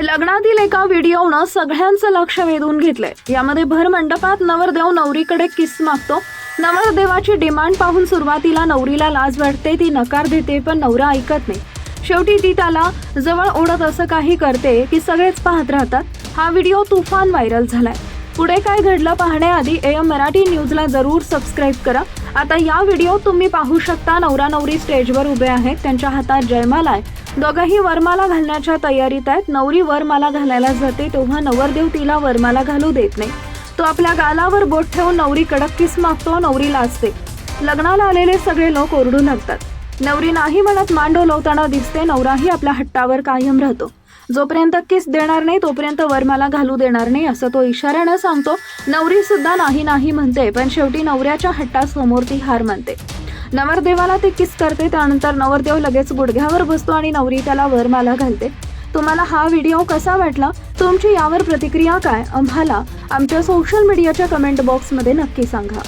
लग्नातील एका व्हिडिओनं सगळ्यांचं लक्ष वेधून घेतलंय. यामध्ये भर मंडपात नवरदेव नवरीकडे किस मागतो. नवरदेवाची डिमांड पाहून सुरुवातीला नवरीला लाज वाटते ती नकार देते पण नवरा ऐकत नाही. शेवटी ती त्याला जवळ ओढत असं काही करते की सगळेच पाहत राहतात. हा व्हिडिओ तुफान व्हायरल झालाय. पुढे काय घडलं पाहण्याआधी एम मराठी न्यूजला जरूर सबस्क्राईब करा. आता या व्हिडिओ तुम्ही पाहू शकता. नवरा नवरी स्टेजवर उभे आहेत. त्यांच्या हातात जयमाला आहे. दोघंही वरमाला घालण्याच्या तयारीत आहेत. नवरी वरमाला घालायला जाते तेव्हा नवरदेव तिला वरमाला घालू देत नाही. तो आपल्या गालावर बोट ठेवून नवरी कडक किस मागतो नवरी लाजते. लग्नाला आलेले सगळे लोक ओरडू लागतात. नवरी नाही म्हणत मांडोलवताना दिसते नवराही आपल्या हट्टावर कायम राहतो. जोपर्यंत किस देणार नाही तोपर्यंत वरमाला घालू देणार नाही असं तो इशाऱ्यानं सांगतो. नवरी सुद्धा नाही नाही म्हणते पण शेवटी नवऱ्याच्या हट्टासमोर ती हार मानते. नवरदेवाला ते किस करते? त्यानंतर नवरदेव लगेच गुडघ्यावर बसतो आणि नवरी त्याला वरमाला घालते. तुम्हाला हा व्हिडिओ कसा वाटला? तुमची यावर प्रतिक्रिया काय? आम्हाला आमच्या सोशल मीडियाच्या कमेंट बॉक्समध्ये नक्की सांगा.